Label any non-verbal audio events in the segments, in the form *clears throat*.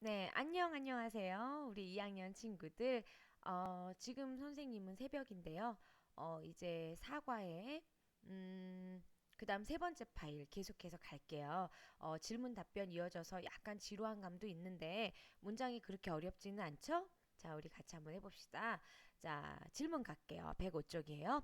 네, 안녕, 안녕하세요. 우리 2학년 친구들. 어, 지금 선생님은 새벽인데요. 어, 이제 사과에, 음, 그 다음 세 번째 파일 계속해서 갈게요. 어, 질문 답변 이어져서 약간 지루한 감도 있는데, 문장이 그렇게 어렵지는 않죠? 자, 우리 같이 한번 해봅시다. 자, 질문 갈게요. 105쪽이에요.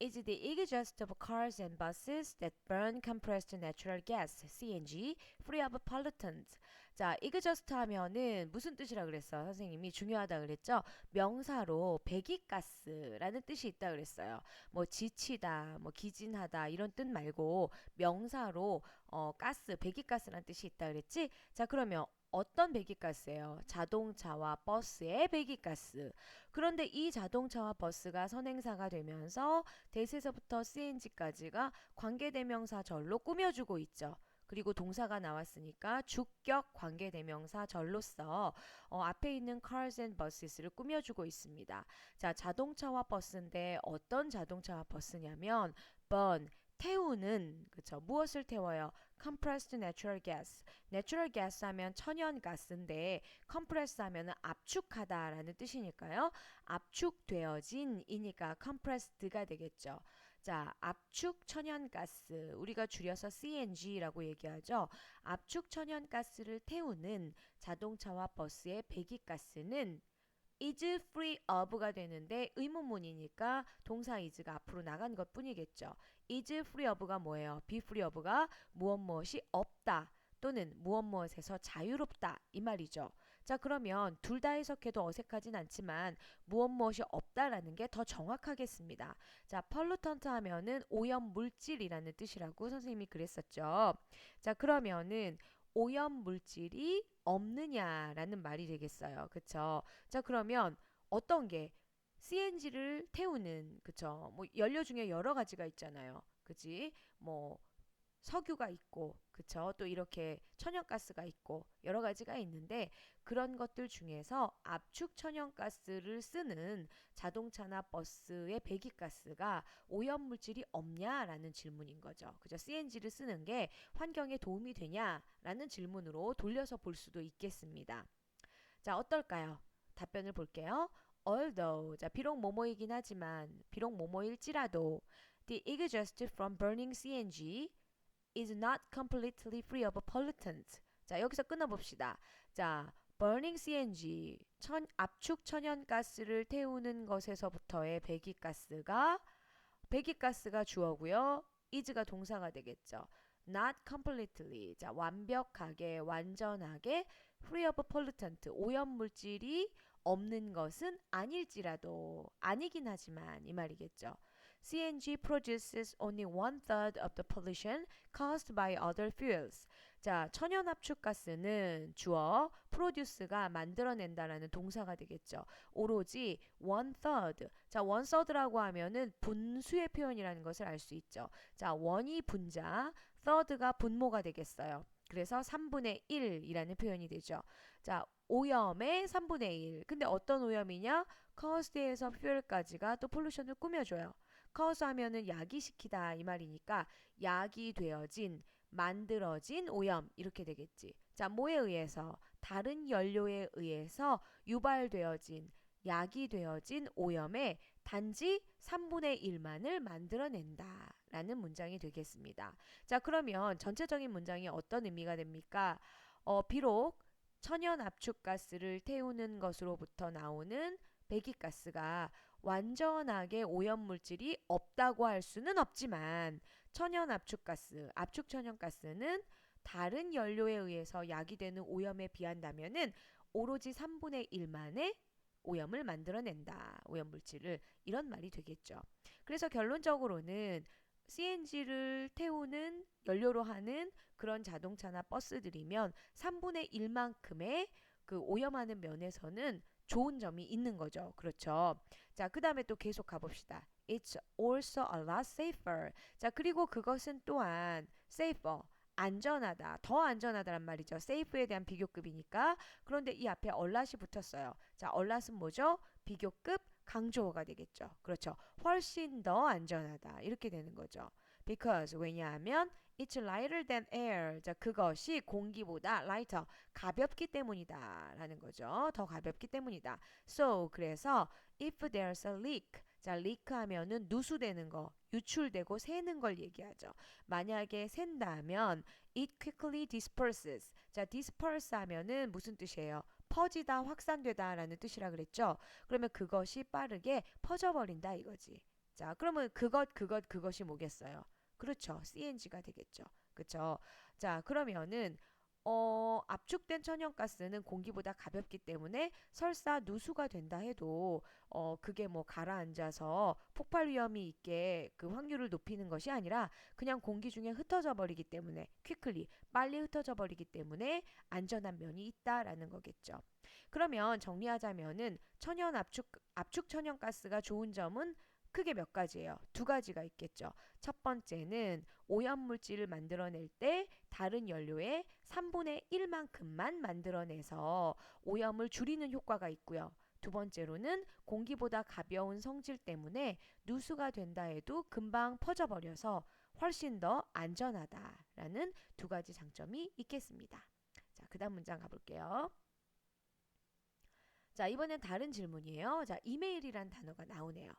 Is the exhaust of cars and buses that burn compressed natural gas (CNG) free of pollutants? 자, exhaust 하면은 무슨 뜻이라 그랬어? 선생님이 중요하다 그랬죠? 명사로 배기가스라는 뜻이 있다 그랬어요. 뭐 지치다, 뭐 기진하다 이런 뜻 말고 명사로 어 가스, 배기가스라는 뜻이 있다 그랬지? 자, 그러면 어떤 배기가스예요? 자동차와 버스의 배기가스. 그런데 이 자동차와 버스가 선행사가 되면서 대세서부터 CNG까지가 관계대명사 절로 꾸며주고 있죠. 그리고 동사가 나왔으니까 주격 관계대명사 절로서 어, 앞에 있는 cars and buses를 꾸며주고 있습니다. 자, 자동차와 버스인데 어떤 자동차와 버스냐면 burn 태우는 그쵸 무엇을 태워요? compressed natural gas. natural gas 하면 천연 가스인데 compress 하면은 압축하다라는 뜻이니까요. 압축되어진이니까 compressed가 되겠죠. 자, 압축 천연 가스 우리가 줄여서 CNG라고 얘기하죠. 압축 천연 가스를 태우는 자동차와 버스의 배기 가스는 is free of가 되는데 의문문이니까 동사 is가 앞으로 나간 것 뿐이겠죠. Is free of가 뭐예요? be free of가 무엇 무엇이 없다. 또는 무엇 무엇에서 자유롭다 이 말이죠. 자 그러면 둘 다 해석해도 어색하진 않지만 무엇 무엇이 없다라는 게 더 정확하겠습니다. 자 펄루턴트 하면은 오염 물질이라는 뜻이라고 선생님이 그랬었죠. 자 그러면은 오염 물질이 없느냐라는 말이 되겠어요. 그쵸? 자, 그러면 어떤 게 CNG를 태우는, 그쵸? 뭐 연료 중에 여러 가지가 있잖아요. 그지? 뭐 석유가 있고, 그쵸? 또 이렇게 천연가스가 있고, 여러 가지가 있는데, 그런 것들 중에서 압축 천연가스를 쓰는 자동차나 버스의 배기가스가 오염물질이 없냐라는 질문인 거죠. 그죠? CNG를 쓰는 게 환경에 도움이 되냐라는 질문으로 돌려서 볼 수도 있겠습니다. 자, 어떨까요? 답변을 볼게요. Although, 자, 비록 뭐뭐이긴 하지만, 비록 뭐뭐일지라도, the exhaust from burning CNG is not completely free of pollutants. 자, 여기서 끊어봅시다. 자, burning CNG, 천, 압축 천연가스를 태우는 것에서부터의 배기가스가 배기가스가 주어고요. is가 동사가 되겠죠. not completely. 자, 완벽하게, 완전하게 free of pollutant. 오염 물질이 없는 것은 아닐지라도 아니긴 하지만 이 말이겠죠. CNG produces only one third of the pollution caused by other fuels. 자, 천연 압축 가스는 주어 produce가 만들어낸다라는 동사가 되겠죠. 오로지 one third. 자, one third라고 하면은 분수의 표현이라는 것을 알 수 있죠. 자, 원이 분자, third가 분모가 되겠어요. 그래서 3분의 1이라는 표현이 되죠. 자, 오염의 3분의 1. 근데 어떤 오염이냐? caused에서 fuel까지가 또 폴루션을 꾸며줘요. cause 하면은 야기시키다 이 말이니까 약이 되어진, 만들어진 오염 이렇게 되겠지. 자, 뭐에 의해서? 다른 연료에 의해서 유발되어진, 약이 되어진 오염의 단지 3분의 1만을 만들어낸다. 라는 문장이 되겠습니다. 자, 그러면 전체적인 문장이 어떤 의미가 됩니까? 어, 비록 천연 압축가스를 태우는 것으로부터 나오는 배기가스가 완전하게 오염물질이 없다고 할 수는 없지만 천연 압축가스, 압축 천연가스는 다른 연료에 의해서 야기되는 오염에 비한다면은 오로지 3분의 1만의 오염을 만들어낸다. 오염물질을 이런 말이 되겠죠. 그래서 결론적으로는 CNG를 태우는 연료로 하는 그런 자동차나 버스들이면 3분의 1만큼의 그 오염하는 면에서는 좋은 점이 있는 거죠. 그렇죠. 자, 그 다음에 또 계속 가봅시다. It's also a lot safer. 자, 그리고 그것은 또한 safer. 안전하다, 더 안전하다란 말이죠. safe에 대한 비교급이니까. 그런데 이 앞에 얼랏이 붙었어요. 자, 얼랏은 뭐죠? 비교급 강조어가 되겠죠. 그렇죠. 훨씬 더 안전하다. 이렇게 되는 거죠. Because 왜냐하면 It's lighter than air. 자, 그것이 공기보다 lighter, 가볍기 때문이다. 라는 거죠. 더 가볍기 때문이다. So, 그래서 if there's a leak. 자, leak 하면은 누수되는 거, 유출되고 새는 걸 얘기하죠. 만약에 샌다면 it quickly disperses. 자, disperse 하면은 무슨 뜻이에요? 퍼지다, 확산되다 라는 뜻이라 그랬죠. 그러면 그것이 빠르게 퍼져버린다 이거지. 자, 그러면 그것, 그것, 그것이 뭐겠어요? 그렇죠. CNG가 되겠죠. 그렇죠. 자, 그러면은 어, 압축된 천연가스는 공기보다 가볍기 때문에 설사 누수가 된다 해도 어, 그게 뭐 가라앉아서 폭발 위험이 있게 그 확률을 높이는 것이 아니라 그냥 공기 중에 흩어져 버리기 때문에 quickly 빨리 흩어져 버리기 때문에 안전한 면이 있다라는 거겠죠. 그러면 정리하자면은 천연 압축 압축 천연가스가 좋은 점은 크게 몇 가지예요. 두 가지가 있겠죠. 첫 번째는 오염물질을 만들어낼 때 다른 연료의 3분의 1만큼만 만들어내서 오염을 줄이는 효과가 있고요. 두 번째로는 공기보다 가벼운 성질 때문에 누수가 된다 해도 금방 퍼져버려서 훨씬 더 안전하다라는 두 가지 장점이 있겠습니다. 자, 그 다음 문장 가볼게요. 자, 이번엔 다른 질문이에요. 자, 이메일이란 단어가 나오네요.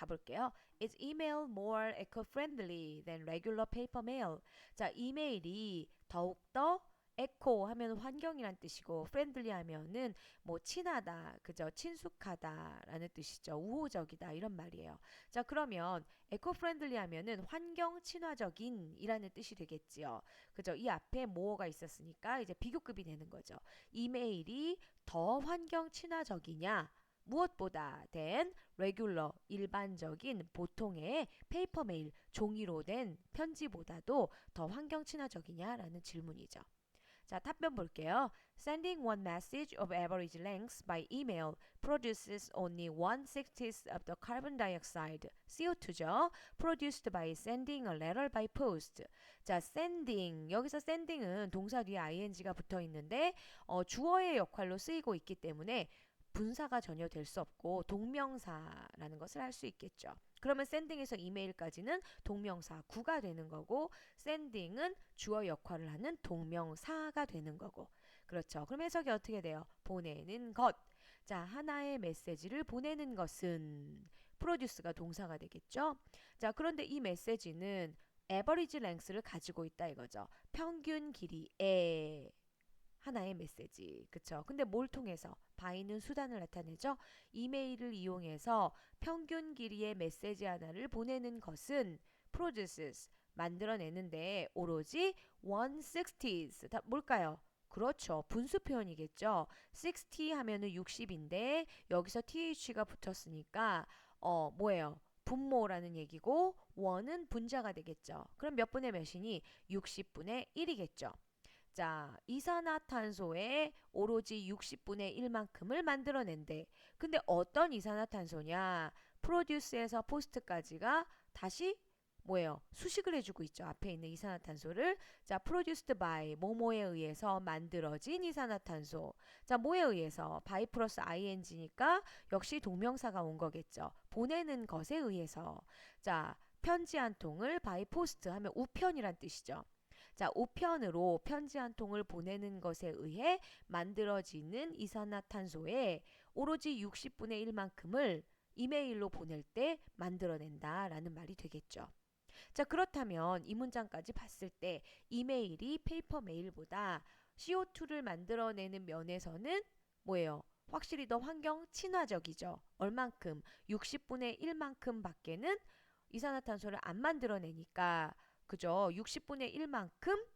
자, 가볼게요. Is email more eco-friendly than regular paper mail? 자, 이메일이 더욱더 에코 하면 환경이란 뜻이고 프렌들리 하면은 뭐 친하다 그죠? 친숙하다라는 뜻이죠. 우호적이다 이런 말이에요. 자 그러면 에코 프렌들리 하면은 환경 친화적인 이라는 뜻이 되겠지요. 그죠? 이 앞에 모어가 있었으니까 이제 비교급이 되는 거죠. 이메일이 더 환경 친화적이냐 무엇보다 된 레귤러 일반적인 보통의 페이퍼 메일 종이로 된 편지보다도 더 환경 친화적이냐라는 질문이죠. 자, 답변 볼게요. Sending one message of average length by email produces only one sixtieth of the carbon dioxide (CO2죠) produced by sending a letter by post. 자, sending 여기서 sending은 동사 뒤에 ing가 붙어 있는데 어, 주어의 역할로 쓰이고 있기 때문에 분사가 전혀 될 수 없고 동명사라는 것을 할 수 있겠죠. 그러면 sending에서 이메일까지는 동명사 구가 되는 거고 sending은 주어 역할을 하는 동명사가 되는 거고 그렇죠. 그럼 해석이 어떻게 돼요? 보내는 것. 자, 하나의 메시지를 보내는 것은 프로듀스가 동사가 되겠죠. 자, 그런데 이 메시지는 에버리지 랭스를 가지고 있다 이거죠. 평균 길이에 하나의 메시지. 그쵸? 근데 뭘 통해서? 바이는 수단을 나타내죠. 이메일을 이용해서 평균 길이의 메시지 하나를 보내는 것은 produces 만들어내는데 오로지 160s 다 뭘까요? 그렇죠. 분수 표현이겠죠. 60 하면은 60인데 여기서 th가 붙었으니까 어 뭐예요? 분모라는 얘기고 1은 분자가 되겠죠. 그럼 몇 분의 몇이니? 60분의 1이겠죠. 자, 이산화탄소의 오로지 60분의 1만큼을 만들어낸대. 근데 어떤 이산화탄소냐? 프로듀스에서 포스트까지가 다시 뭐예요? 수식을 해주고 있죠. 앞에 있는 이산화탄소를 자, produced by 뭐뭐에 의해서 만들어진 이산화탄소. 자, 뭐에 의해서 by 플러스 ing니까 역시 동명사가 온 거겠죠. 보내는 것에 의해서. 자, 편지 한 통을 by post 하면 우편이란 뜻이죠. 자, 우편으로 편지 한 통을 보내는 것에 의해 만들어지는 이산화탄소의 오로지 60분의 1만큼을 이메일로 보낼 때 만들어낸다라는 말이 되겠죠. 자, 그렇다면 이 문장까지 봤을 때 이메일이 페이퍼 메일보다 CO2를 만들어내는 면에서는 뭐예요? 확실히 더 환경 친화적이죠. 얼만큼? 60분의 1만큼 밖에는 이산화탄소를 안 만들어내니까 그죠? 60분의 1만큼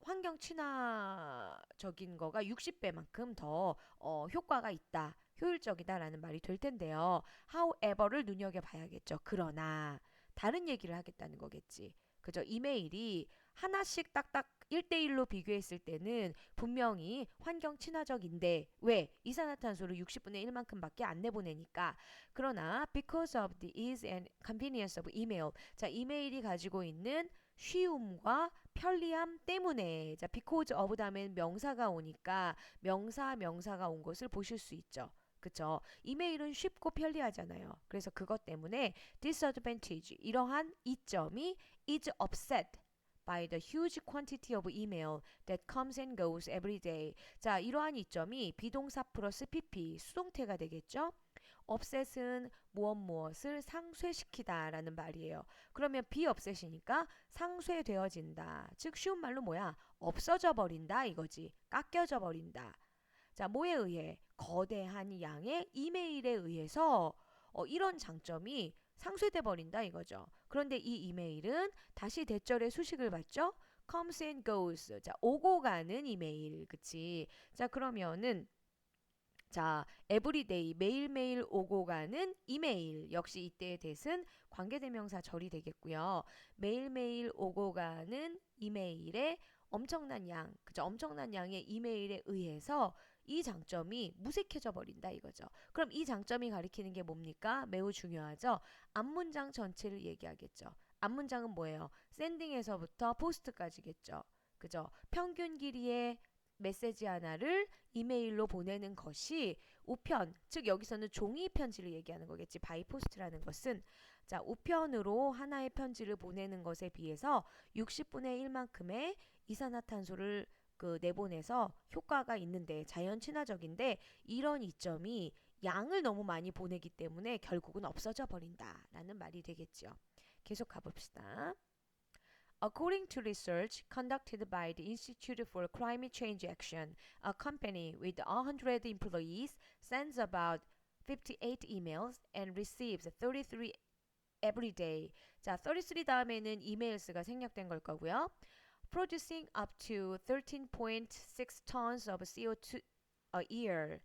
환경 친화적인 거가 60배만큼 더 어, 효과가 있다. 효율적이다라는 말이 될 텐데요. however를 눈여겨 봐야겠죠. 그러나 다른 얘기를 하겠다는 거겠지. 그죠? 이메일이 하나씩 딱딱 1대1로 비교했을 때는 분명히 환경 친화적인데 왜? 이산화탄소를 60분의 1만큼밖에 안 내보내니까 그러나 because of the ease and convenience of email 자 이메일이 가지고 있는 쉬움과 편리함 때문에 자 because of 다음엔 명사가 오니까 명사 명사가 온 것을 보실 수 있죠. 그쵸? 이메일은 쉽고 편리하잖아요. 그래서 그것 때문에 disadvantage 이러한 이점이 is upset by the huge quantity of email that comes and goes every day. 자, 이러한 이점이 비동사 플러스 pp 수동태가 되겠죠? 업셋은 무엇 무엇을 상쇄시키다라는 말이에요. 그러면 비업셋이니까 상쇄되어진다. 즉 쉬운 말로 뭐야? 없어져 버린다 이거지. 깎여져 버린다. 자, 뭐에 의해? 거대한 양의 이메일에 의해서 어, 이런 장점이 상쇄돼 버린다 이거죠. 그런데 이 이메일은 다시 대절의 수식을 받죠. comes and goes. 자, 오고 가는 이메일. 그치? 자, 그러면은 자, everyday 매일매일 오고 가는 이메일. 역시 이때의 대신 관계대명사 절이 되겠고요. 매일매일 오고 가는 이메일에 엄청난 양, 그죠? 엄청난 양의 이메일에 의해서 이 장점이 무색해져 버린다 이거죠. 그럼 이 장점이 가리키는 게 뭡니까? 매우 중요하죠. 앞문장 전체를 얘기하겠죠. 앞문장은 뭐예요? 샌딩에서부터 포스트까지겠죠. 그죠? 평균 길이의 메시지 하나를 이메일로 보내는 것이 우편, 즉 여기서는 종이 편지를 얘기하는 거겠지. 바이 포스트라는 것은 자, 우편으로 하나의 편지를 보내는 것에 비해서 60분의 1만큼의 이산화탄소를 그 내보내서 효과가 있는데 자연 친화적인데 이런 이점이 양을 너무 많이 보내기 때문에 결국은 없어져 버린다라는 말이 되겠죠. 계속 가봅시다. According to research conducted by the Institute for Climate Change Action, a company with 100 employees sends about 58 emails and receives 33 every day. 자, 33 다음에는 이메일스가 생략된 걸 거고요. Producing up to 13.6 tons of CO2 a year.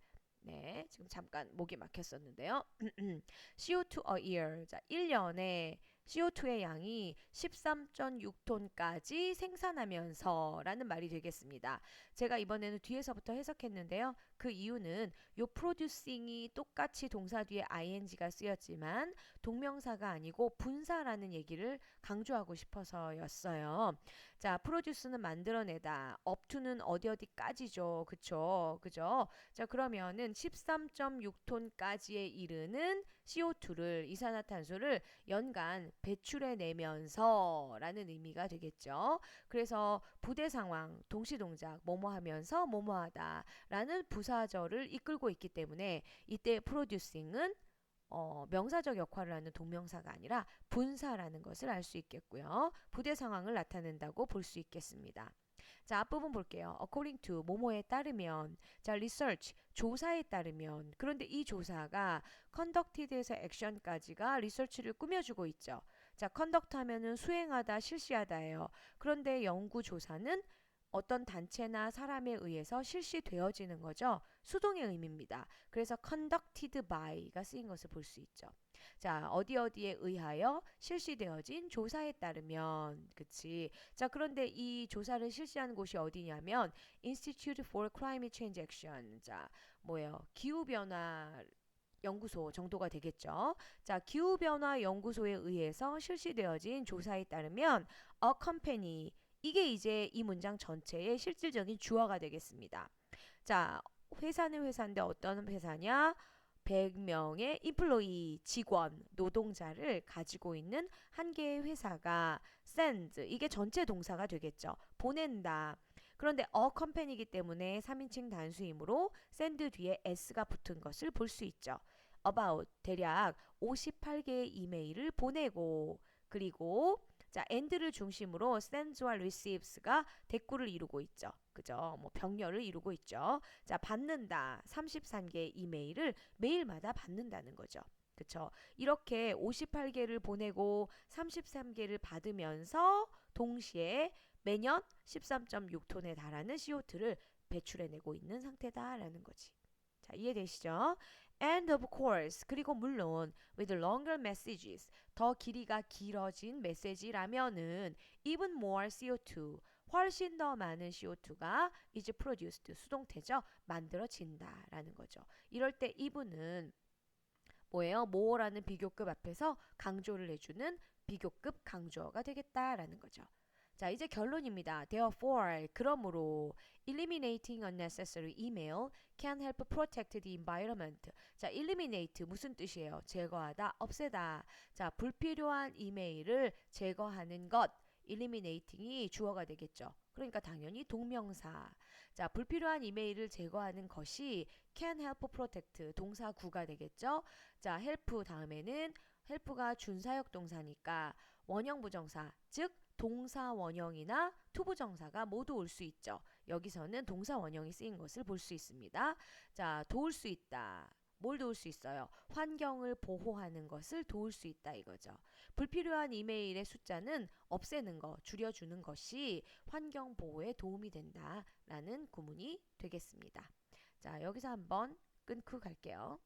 네, 지금 잠깐 목이 막혔었는데요. *clears throat* CO2 a year. 자, 1년에 CO2의 양이 13.6톤까지 생산하면서 라는 말이 되겠습니다. 제가 이번에는 뒤에서부터 해석했는데요. 그 이유는 요 producing이 똑같이 동사 뒤에 ing가 쓰였지만 동명사가 아니고 분사라는 얘기를 강조하고 싶어서였어요. 자, produce는 만들어내다, to는 어디 어디까지죠. 그쵸? 그죠? 자, 그러면은 13.6톤까지에 이르는 CO2를, 이산화탄소를 연간 배출해 내면서 라는 의미가 되겠죠. 그래서 부대 상황, 동시 동작, 뭐뭐 하면서 뭐뭐 하다 라는 부사 절을 이끌고 있기 때문에 이때 producing은 어, 명사적 역할을 하는 동명사가 아니라 분사라는 것을 알 수 있겠고요. 부대 상황을 나타낸다고 볼 수 있겠습니다. 자, 앞부분 볼게요. according to 뭐뭐에 따르면 자, research 조사에 따르면 그런데 이 조사가 conducted에서 action까지가 research를 꾸며주고 있죠. 자, conduct 하면은 수행하다, 실시하다예요. 그런데 연구 조사는 어떤 단체나 사람에 의해서 실시되어지는 거죠. 수동의 의미입니다. 그래서 conducted by가 쓰인 것을 볼 수 있죠. 자, 어디 어디에 의하여 실시되어진 조사에 따르면 그치. 자, 그런데 이 조사를 실시한 곳이 어디냐면 Institute for Climate Change Action. 자, 뭐예요? 기후 변화 연구소 정도가 되겠죠. 자, 기후변화 연구소에 의해서 실시되어진 조사에 따르면 a company 이게 이제 이 문장 전체의 실질적인 주어가 되겠습니다. 자, 회사는 회사인데 어떤 회사냐? 100명의 인플로이 직원 노동자를 가지고 있는 한 개의 회사가 send 이게 전체 동사가 되겠죠. 보낸다. 그런데 a company이기 때문에 3인칭 단수이므로 send 뒤에 s가 붙은 것을 볼 수 있죠. about 대략 58개의 이메일을 보내고 그리고 자, and를 중심으로 sends와 receives가 대꾸를 이루고 있죠. 그죠? 뭐 병렬을 이루고 있죠. 자, 받는다. 33개의 이메일을 매일마다 받는다는 거죠. 그쵸? 이렇게 58개를 보내고 33개를 받으면서 동시에 매년 13.6톤에 달하는 CO2를 배출해내고 있는 상태다라는 거지. 자, 이해되시죠? And of course, 그리고 물론 with longer messages, 더 길이가 길어진 메시지라면은 even more CO2, 훨씬 더 많은 CO2가 is produced, 수동태죠. 만들어진다라는 거죠. 이럴 때 even은 뭐예요? more라는 비교급 앞에서 강조를 해주는 비교급 강조어가 되겠다라는 거죠. 자, 이제 결론입니다. Therefore, 그러므로 eliminating unnecessary email can help protect the environment. 자, eliminate 무슨 뜻이에요? 제거하다, 없애다. 자, 불필요한 이메일을 제거하는 것. eliminating이 주어가 되겠죠. 그러니까 당연히 동명사. 자, 불필요한 이메일을 제거하는 것이 can help protect 동사 구가 되겠죠. 자, help 다음에는 help가 준사역 동사니까 원형 부정사, 즉 동사 원형이나 투부 정사가 모두 올 수 있죠. 여기서는 동사 원형이 쓰인 것을 볼 수 있습니다. 자, 도울 수 있다. 뭘 도울 수 있어요? 환경을 보호하는 것을 도울 수 있다 이거죠. 불필요한 이메일의 숫자는 없애는 거, 줄여주는 것이 환경 보호에 도움이 된다라는 구문이 되겠습니다. 자, 여기서 한번 끊고 갈게요.